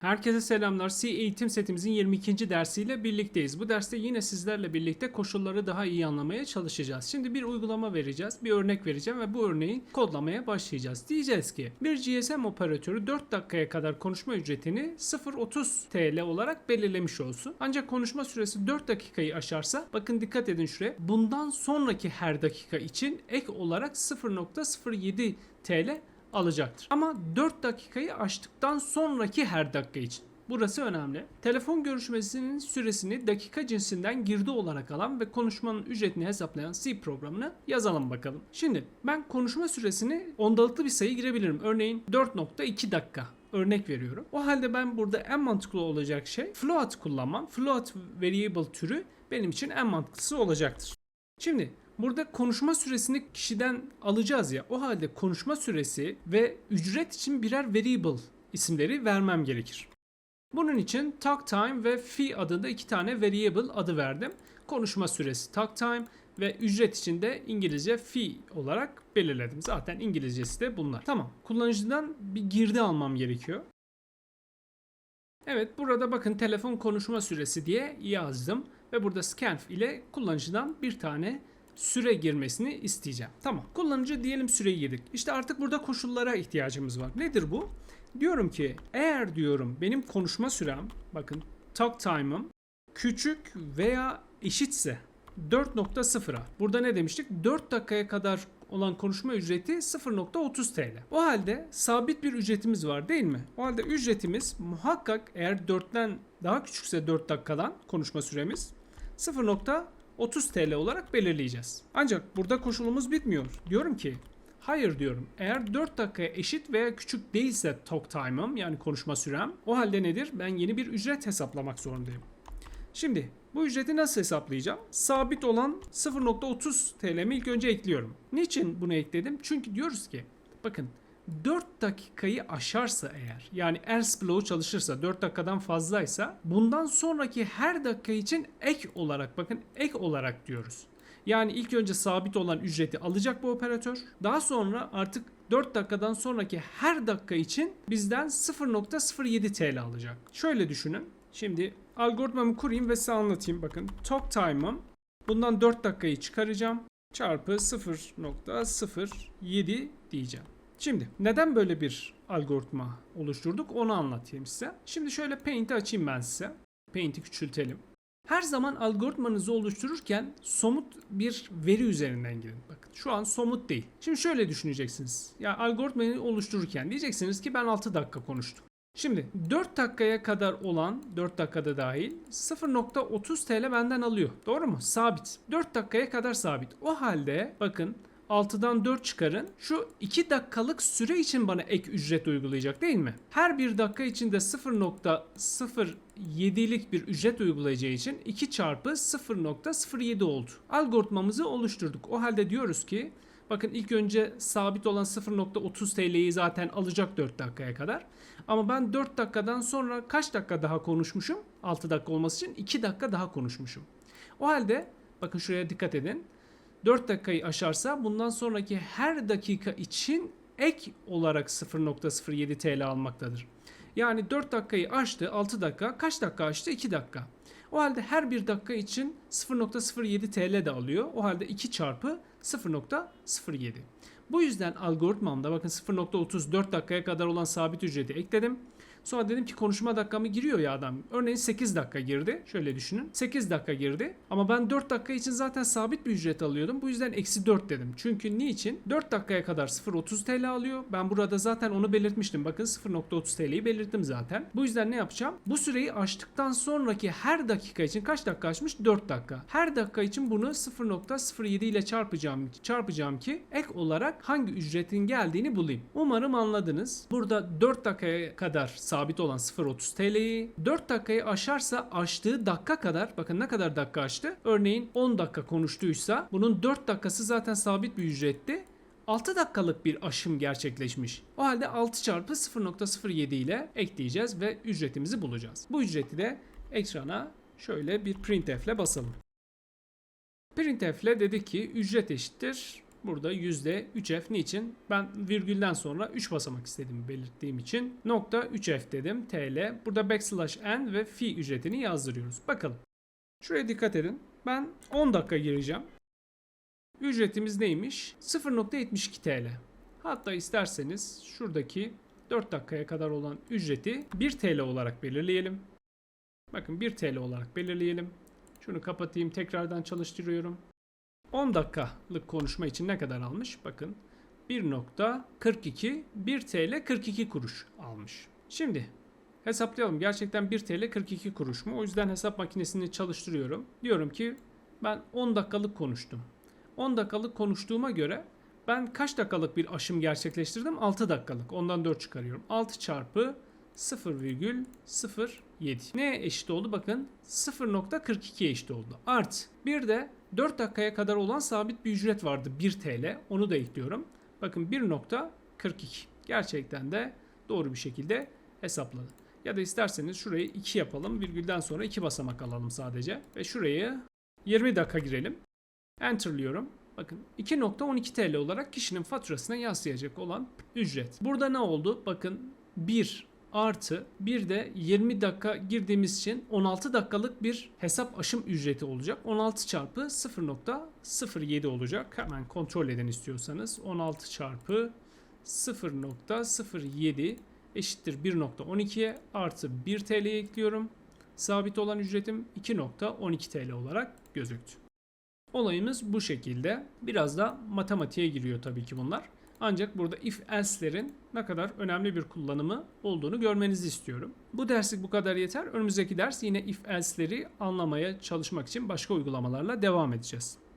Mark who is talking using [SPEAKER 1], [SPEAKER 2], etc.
[SPEAKER 1] Herkese selamlar. C eğitim setimizin 22. dersiyle birlikteyiz. Bu derste yine sizlerle birlikte koşulları daha iyi anlamaya çalışacağız. Şimdi bir uygulama vereceğiz, bir örnek vereceğim ve bu örneği kodlamaya başlayacağız. Diyeceğiz ki bir GSM operatörü 4 dakikaya kadar konuşma ücretini 0.30 TL olarak belirlemiş olsun. Ancak konuşma süresi 4 dakikayı aşarsa bakın dikkat edin şuraya. Bundan sonraki her dakika için ek olarak 0.07 TL alacaktır. Ama 4 dakikayı aştıktan sonraki her dakika için. Burası önemli. Telefon görüşmesinin süresini dakika cinsinden girdi olarak alan ve konuşmanın ücretini hesaplayan C programını yazalım bakalım. Şimdi ben konuşma süresini ondalıklı bir sayı girebilirim. Örneğin 4.2 dakika örnek veriyorum. O halde ben burada en mantıklı olacak şey float kullanmam. Float variable türü benim için en mantıklısı olacaktır. Şimdi burada konuşma süresini kişiden alacağız ya. O halde konuşma süresi ve ücret için birer variable isimleri vermem gerekir. Bunun için talk time ve fee adında iki tane variable adı verdim. Konuşma süresi talk time ve ücret için de İngilizce fee olarak belirledim. Zaten İngilizcesi de bunlar. Tamam. Kullanıcıdan bir girdi almam gerekiyor. Evet burada bakın telefon konuşma süresi diye yazdım ve burada scanf ile kullanıcıdan bir tane süre girmesini isteyeceğim. Tamam. Kullanıcı diyelim süreyi girdik. İşte artık burada koşullara ihtiyacımız var. Nedir bu? Diyorum ki eğer diyorum benim konuşma sürem bakın talk time'ım küçük veya eşitse 4.0'a. Burada ne demiştik? 4 dakikaya kadar olan konuşma ücreti 0.30 TL. O halde sabit bir ücretimiz var değil mi? O halde ücretimiz muhakkak eğer 4'ten daha küçükse 4 dakikadan konuşma süremiz 0.30 TL olarak belirleyeceğiz. Ancak burada koşulumuz bitmiyor. Diyorum ki Hayır diyorum. Eğer 4 dakikaya eşit veya küçük değilse talk time'ım yani konuşma sürem o halde nedir? Ben yeni bir ücret hesaplamak zorundayım. Şimdi bu ücreti nasıl hesaplayacağım? Sabit olan 0.30 TL'mi ilk önce ekliyorum. Niçin bunu ekledim? Çünkü diyoruz ki bakın 4 dakikayı aşarsa eğer yani else bloğu çalışırsa 4 dakikadan fazlaysa bundan sonraki her dakika için ek olarak bakın ek olarak diyoruz. Yani ilk önce sabit olan ücreti alacak bu operatör. Daha sonra artık 4 dakikadan sonraki her dakika için bizden 0.07 TL alacak. Şöyle düşünün. Şimdi algoritmamı kurayım ve size anlatayım. Bakın talk time'ım bundan 4 dakikayı çıkaracağım. Çarpı 0.07 diyeceğim. Şimdi neden böyle bir algoritma oluşturduk onu anlatayım size. Şimdi şöyle Paint'i açayım ben size. Paint'i küçültelim. Her zaman algoritmanızı oluştururken somut bir veri üzerinden girin. Bakın şu an somut değil. Şimdi şöyle düşüneceksiniz. Ya algoritmayı oluştururken diyeceksiniz ki ben 6 dakika konuştum. Şimdi 4 dakikaya kadar olan 4 dakikada dahil 0.30 TL benden alıyor. Doğru mu? Sabit. 4 dakikaya kadar sabit. O halde bakın 6'dan 4 çıkarın. Şu 2 dakikalık süre için bana ek ücret uygulayacak değil mi? Her bir dakika içinde 0.07'lik bir ücret uygulayacağı için 2 çarpı 0.07 oldu. Algoritmamızı oluşturduk. O halde diyoruz ki bakın ilk önce sabit olan 0.30 TL'yi zaten alacak 4 dakikaya kadar. Ama ben 4 dakikadan sonra kaç dakika daha konuşmuşum? 6 dakika olması için 2 dakika daha konuşmuşum. O halde bakın şuraya dikkat edin. 4 dakikayı aşarsa bundan sonraki her dakika için ek olarak 0.07 TL almaktadır. Yani 4 dakikayı aştı 6 dakika kaç dakika aştı 2 dakika. O halde her bir dakika için 0.07 TL de alıyor. O halde 2 çarpı 0.07. Bu yüzden algoritmamda bakın 0.34 dakikaya kadar olan sabit ücreti ekledim. Sonra dedim ki konuşma dakikamı giriyor ya adam. Örneğin 8 dakika girdi. Şöyle düşünün. 8 dakika girdi. Ama ben 4 dakika için zaten sabit bir ücret alıyordum. Bu yüzden eksi 4 dedim. Çünkü niçin? 4 dakikaya kadar 0.30 TL alıyor. Ben burada zaten onu belirtmiştim. Bakın 0.30 TL'yi belirttim zaten. Bu yüzden ne yapacağım? Bu süreyi aştıktan sonraki her dakika için kaç dakika aşmış? 4 dakika. Her dakika için bunu 0.07 ile çarpacağım, çarpacağım ki ek olarak hangi ücretin geldiğini bulayım. Umarım anladınız. Burada 4 dakikaya kadar sabit olan 0.30 TL'yi 4 dakikayı aşarsa aştığı dakika kadar bakın ne kadar dakika aştı? Örneğin 10 dakika konuştuysa bunun 4 dakikası zaten sabit bir ücretti. 6 dakikalık bir aşım gerçekleşmiş. O halde 6 çarpı 0.07 ile ekleyeceğiz ve ücretimizi bulacağız. Bu ücreti de ekrana şöyle bir printf ile basalım. Printf ile dedi ki ücret eşittir Burada yüzde 3F niçin? Ben virgülden sonra 3 basamak istediğimi belirttiğim için nokta 3F dedim TL. Burada backslash n ve fi ücretini yazdırıyoruz. Bakalım. Şuraya dikkat edin. Ben 10 dakika gireceğim. Ücretimiz neymiş? 0.72 TL. Hatta isterseniz şuradaki 4 dakikaya kadar olan ücreti 1 TL olarak belirleyelim. Bakın 1 TL olarak belirleyelim. Şunu kapatayım tekrardan çalıştırıyorum. 10 dakikalık konuşma için ne kadar almış? Bakın 1.42 1 TL 42 kuruş almış. Şimdi hesaplayalım. Gerçekten 1 TL 42 kuruş mu? O yüzden hesap makinesini çalıştırıyorum. Diyorum ki ben 10 dakikalık konuştum. 10 dakikalık konuştuğuma göre ben kaç dakikalık bir aşım gerçekleştirdim? 6 dakikalık. Ondan 4 çıkarıyorum. 6 çarpı 0,07. Neye eşit oldu? Bakın 0.42'ye eşit oldu. Art bir de 4 dakikaya kadar olan sabit bir ücret vardı 1 TL. Onu da ekliyorum. Bakın 1.42. Gerçekten de doğru bir şekilde hesapladı. Ya da isterseniz şurayı 2 yapalım. Virgülden sonra 2 basamak alalım sadece. Ve şurayı 20 dakika girelim. Enter'lıyorum. Bakın 2.12 TL olarak kişinin faturasına yansıyacak olan ücret. Burada ne oldu? Bakın 1 artı bir de 20 dakika girdiğimiz için 16 dakikalık bir hesap aşım ücreti olacak. 16 çarpı 0.07 olacak. Hemen kontrol edin istiyorsanız. 16 çarpı 0.07 eşittir 1.12'ye artı 1 TL'ye ekliyorum. Sabit olan ücretim 2.12 TL olarak gözüktü. Olayımız bu şekilde. Biraz da matematiğe giriyor tabii ki bunlar. Ancak burada if else'lerin ne kadar önemli bir kullanımı olduğunu görmenizi istiyorum. Bu derslik bu kadar yeter. Önümüzdeki ders yine if else'leri anlamaya çalışmak için başka uygulamalarla devam edeceğiz.